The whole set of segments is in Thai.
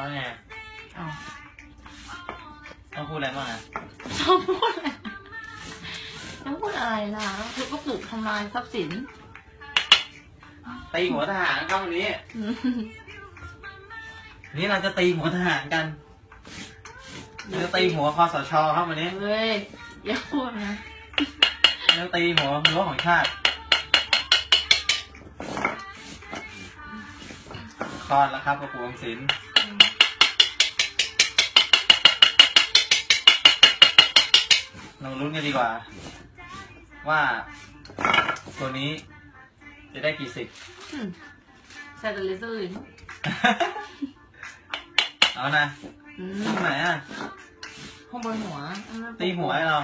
ก็ไงอ้าวต้องพูดอะไรบ้างอะต้องพูดอะไรต้องพูดอะไรล่ะคือก็ปลุกทำลายทรัพย์สินตีหัวทหารครับวันนี้อืมวันนี้เราจะตีหัวทหารกันเราจะตีหัวคอสชครับวันนี้เฮ้ยอย่าพูดนะเราจะตีหัวรั้วของชาติคลอดแล้วครับกระปุกออมสิน เราลุ้นกันดีกว่า ว่า ตัวนี้จะได้กี่สิบอืมใส่แต่เลเซอร์ลิ้นเอานะอืมตรงไหนอะ ข้างบนหัวอันนั้นตีหัวให้เรา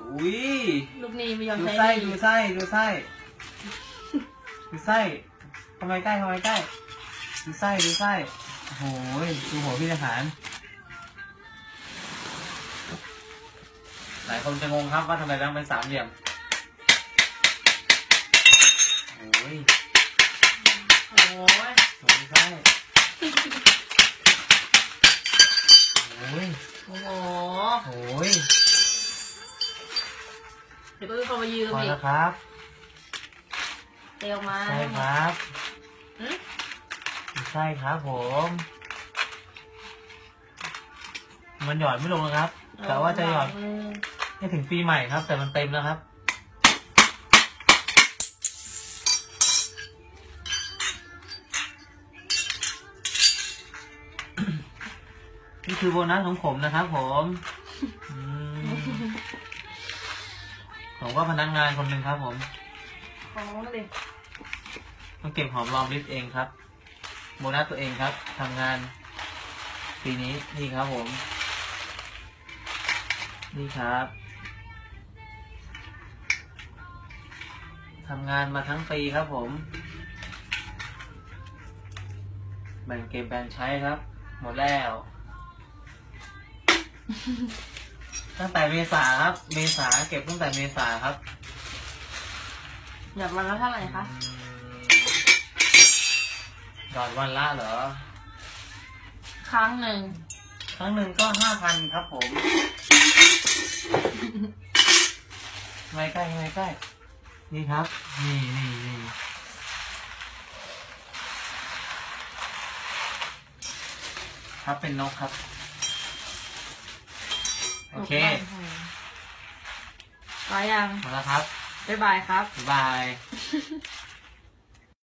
อุ้ยลูกนี้ไม่ยอมดูใช้ไส้ดีดูไส้ดูไส้ดูไส้ทำไมใกล้ทำไมใกล้ดูไส้ดูไส้โอ้โหดูหัวพี่ทหาร คนจะงงครับว่าทำไมแบงค์เป็นสามเหลี่ยมโอ้ยโอ้ยดูไส้โอ้ยโอ้โหโอ้ยเดี๋ยวก็มีคนมายืมพออีแล้กวครับเตียวมาใช่ครับอืมใช่ครับผม มันหยอดไม่ลงนะครับ แต่ว่าจะหยอดอืม ให้ถึงปีใหม่ครับ แต่มันเต็มแล้วครับ นี่คือโบนัสของผมนะครับผมอืมผมก็พนักงานคนหนึ่งครับ ผมของเลยต้องเก็บหอมรอมริบเองครับ โบนัสตัวเองครับทำงาน ปีนี้นี่ครับผม นี่ครับ ทำงานมาทั้งปีครับผม แบ่งเก็บแบ่งใช้ครับ หมดแล้ว ตั้งแต่เมษาครับ เมษาเก็บตั้งแต่เมษาครับหยอดวันละเท่าไหร่คะดอดวันละเหรอ ครั้งหนึ่ง ครั้งหนึ่งก็ห้าพันครับผม ไม่ใกล้ไม่ใกล้ นี่ครับ นี่นี่นี่ครับเป็นนกครับ โอเคไปยังหมดแล้วครับบ๊ายบายครับ บ๊ายบาย